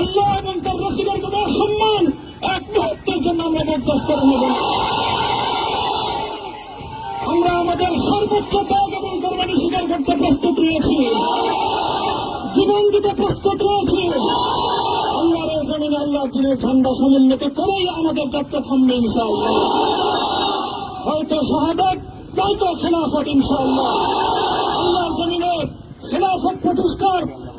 আল্লাহ এবং তার রসিদের কোনো সম্মান এক মুহূর্তের জন্য আমরা বরদাস্ত করে আমরা আমাদের সর্বোচ্চ ত্যাগ এবং কোরবানি স্বীকার করতে প্রস্তুত রয়েছি। জীবন দিতে প্রস্তুত রয়েছি। আল্লাহর জমিনে আল্লাহ দিনের ঠান্ডা সমুন্নত করেই আমাদের যাত্রা থামবে ইনশাআল্লাহ। হয়তো শাহাদত, নয়তো খেলাফত ইনশাআল্লাহ। আল্লাহর জমিনে খেলাফত প্রতিষ্ঠার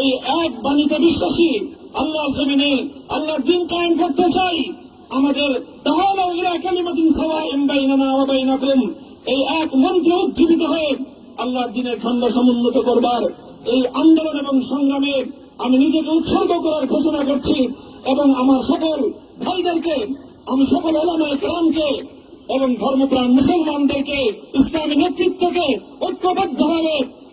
এই এক বাণীতে বিশ্বাসী আল্লাহ জমিনে আল্লাহর দিন কায়েম করতে চাই। আমাদের তাহলে ইলা কালিমাতিন সাওয়াইন বাইনানা ওয়া বাইনাকুম। এই এক মন্ত্রে উজ্জীবিত হয়ে আল্লাহর দিনের খণ্ড সমুন্নত করবার এই আন্দোলন এবং সংগ্রামে আমি নিজেকে উৎসর্গ করার ঘোষণা করছি এবং আমার সকল ভাইদেরকে, আমি সকল এলামায় গ্রামকে এবং ধর্মপ্রাণ মুসলমানদেরকে, ইসলামী নেতৃত্বকে ঐক্যবদ্ধভাবে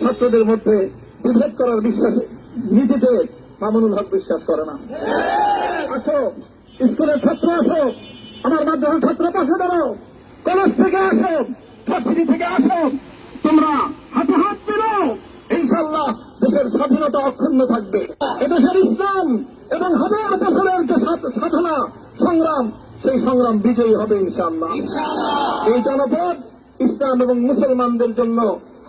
ছাত্রদের মধ্যে বিভেদ করার বিশ্বাস নীতিতে মামুনুল হক বিশ্বাস করে না। আসো, স্কুলের ছাত্র আসো, আমার মাদ্রাসার ছাত্র পাশে দাঁড়াও। কলেজ থেকে আসো, ভার্সিটি থেকে আসো, তোমরা হাতে হাত মিলো ইনশাল্লাহ দেশের স্বাধীনতা অক্ষুণ্ণ থাকবে। এদেশের ইসলাম এবং হাজার বছরের যে সাধনা, সংগ্রাম, সেই সংগ্রাম বিজয়ী হবে ইনশাল্লাহ এই জনপদ ইসলাম এবং মুসলমানদের জন্য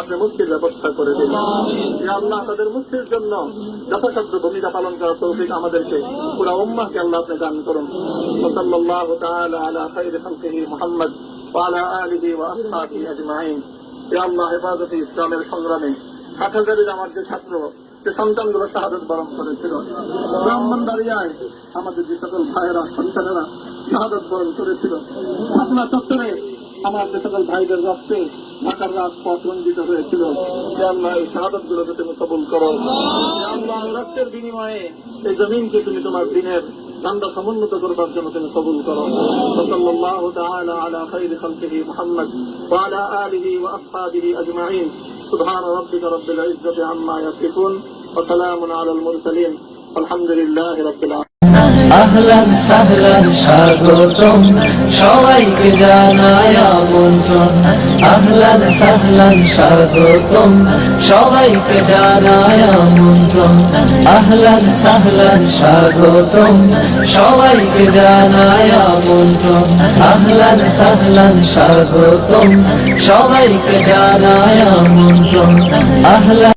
আপনি মুক্তির ব্যবস্থা করে দিন। আল্লাহ তাদের মুক্তির জন্য যথাসাধ্য ভূমিকা পালন করার তৌফিক আমাদেরকে পুরা উম্মাহকে আল্লাহ আপনি দান করুন। ওসল্লাহ তাআলা হেফাজতে ইসলামের সংগ্রামে হাটহাজারির আমার যে ছাত্র, যে সন্তানগুলো শাহাদত বরণ করেছিল ব্রাহ্মণবাড়িয়ায় আমাদের যে সকল ভাইয়েরা, সন্তানেরা শাহাদত বরণ করেছিল, আপনার চত্বরে আমার যে সকল ভাইদের রক্তে ঢাকার রাজপথ রঞ্জিত হয়েছিল আল্লাহ এই শাহাদত গুলোকে তুমি কবুল করো আল্লাহ রক্তের বিনিময়ে এই জমিনকে তুমি তোমার দিনের ঠান্ডা সমুন্নত করবার জন্য তুমি কবুল করো। সাল্লাল্লাহু তাআলা আলা খাইরি খালকিহি আম্মা ইয়াসিফুন ওয়া সালামুন আলাল মুরসালিন। আলহামদুলিল্লাহি রাব্বিল আলামিন আহলান সাহলান স্বাগতম। সবাইকে জানায় আমন্ত্রণ। আহলান সাহলান স্বাগতম। সবাইকে জানায় আমন্ত্রণ। আহলান সাহলান স্বাগতম। সবাইকে জানায় আমন্ত্রণ। আহলান সাহলান স্বাগতম। সবাইকে জানায় আমন্ত্রণ। আহলান